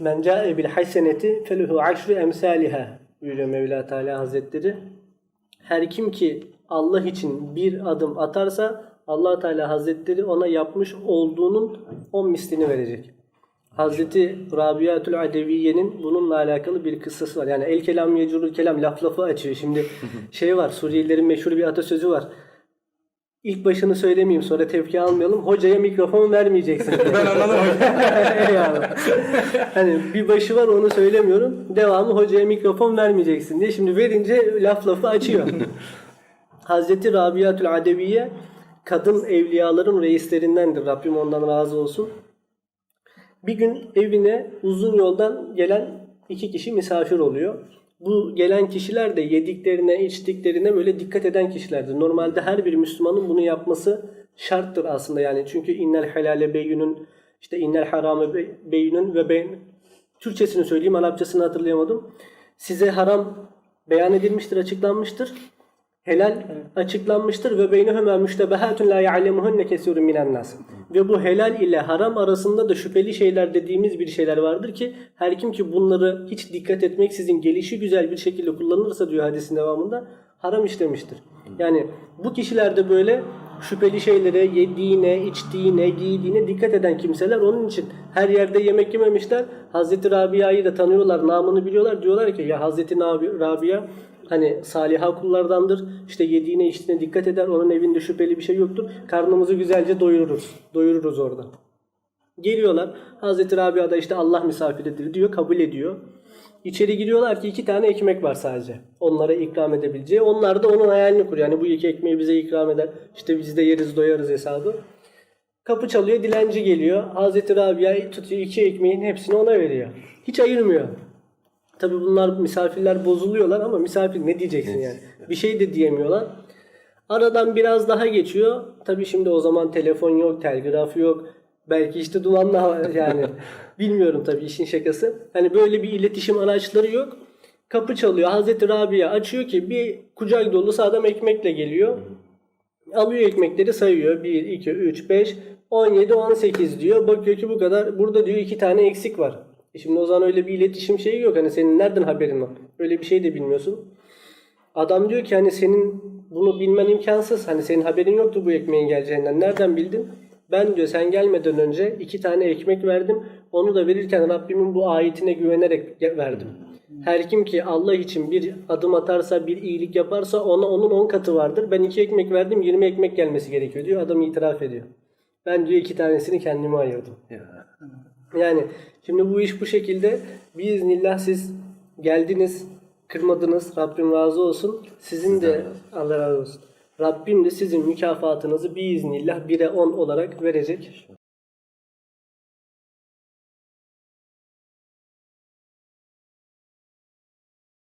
Men ca'e bil haseneti feluhu aşru emsaliha buyuruyor Mevla Teala Hazretleri. Her kim ki Allah için bir adım atarsa Allah Teala Hazretleri ona yapmış olduğunun on mislini verecek. Hazreti Rabiatül Adeviye'nin bununla alakalı bir kıssası var. Yani el kelam yecurul kelam laf lafı açıyor. Şimdi şey var Suriyelilerin meşhur bir atasözü var. İlk başını söylemeyeyim sonra tepki almayalım. Hocaya mikrofon vermeyeceksin. Ben anladım. Eyvallah. hani bir başı var onu söylemiyorum. Devamı hocaya mikrofon vermeyeceksin diye. Şimdi verince laf lafı açıyor. Hazreti Rabiatül Adeviye kadın evliyaların reislerindendir. Rabbim ondan razı olsun. Bir gün evine uzun yoldan gelen iki kişi misafir oluyor. Bu gelen kişiler de yediklerine, içtiklerine böyle dikkat eden kişilerdir. Normalde her bir Müslümanın bunu yapması şarttır aslında yani. Çünkü innel helale beyünün, işte innel harame be- beyünün ve beyn... Türkçesini söyleyeyim, Arapçasını hatırlayamadım. Size haram beyan edilmiştir, açıklanmıştır. Helal açıklanmıştır ve beynehuma müştebehatun la ya'lemuhunne kesirun minen nas. Ve bu helal ile haram arasında da şüpheli şeyler dediğimiz bir şeyler vardır ki her kim ki bunları hiç dikkat etmeksizin gelişi güzel bir şekilde kullanırsa diyor hadisin devamında haram işlemiştir. Yani bu kişiler de böyle şüpheli şeylere yediğine, içtiğine, giydiğine dikkat eden kimseler. Onun için her yerde yemek yememişler. Hazreti Rabia'yı da tanıyorlar, namını biliyorlar. Diyorlar ki ya Hazreti Rabia hani saliha kullardandır. İşte yediğine içtiğine dikkat eder. Onun evinde şüpheli bir şey yoktur. Karnımızı güzelce doyururuz. Doyururuz orada. Geliyorlar. Hazreti Rabia da işte Allah misafiridir diyor. Kabul ediyor. İçeri giriyorlar ki iki tane ekmek var sadece. Onlara ikram edebileceği. Onlar da onun hayalini kuruyor. Yani bu iki ekmeği bize ikram eder. İşte biz de yeriz doyarız hesabı. Kapı çalıyor. Dilenci geliyor. Hazreti Rabia tutuyor iki ekmeğin hepsini ona veriyor. Hiç ayırmıyor. Tabi bunlar misafirler bozuluyorlar ama misafir ne diyeceksin yani? Bir şey de diyemiyorlar. Aradan biraz daha geçiyor. Tabi şimdi o zaman telefon yok, telgraf yok. Belki işte dumanla yani bilmiyorum tabi işin şakası. Hani böyle bir iletişim araçları yok. Kapı çalıyor. Hazreti Rabia açıyor ki bir kucak dolusu adam ekmekle geliyor. Alıyor ekmekleri sayıyor. 1, 2, 3, 5, 17, 18 diyor. Bakıyor ki bu kadar. Burada diyor iki tane eksik var. E Şimdi o zaman öyle bir iletişim şeyi yok. Hani senin nereden haberin var? Öyle bir şey de bilmiyorsun. Adam diyor ki hani senin bunu bilmen imkansız. Hani senin haberin yoktu bu ekmeğin geleceğinden. Nereden bildin? Ben diyor sen gelmeden önce iki tane ekmek verdim. Onu da verirken Rabbimin bu ayetine güvenerek verdim. Her kim ki Allah için bir adım atarsa, bir iyilik yaparsa ona onun on katı vardır. Ben iki ekmek verdim, 20 ekmek gelmesi gerekiyor diyor. Adam itiraf ediyor. Ben diyor iki tanesini kendime ayırdım. Yani şimdi bu iş bu şekilde biiznillah siz geldiniz, kırmadınız. Rabbim razı olsun. Sizin de Allah razı olsun. Rabbim de sizin mükafatınızı biiznillah 1'e 10 olarak verecek.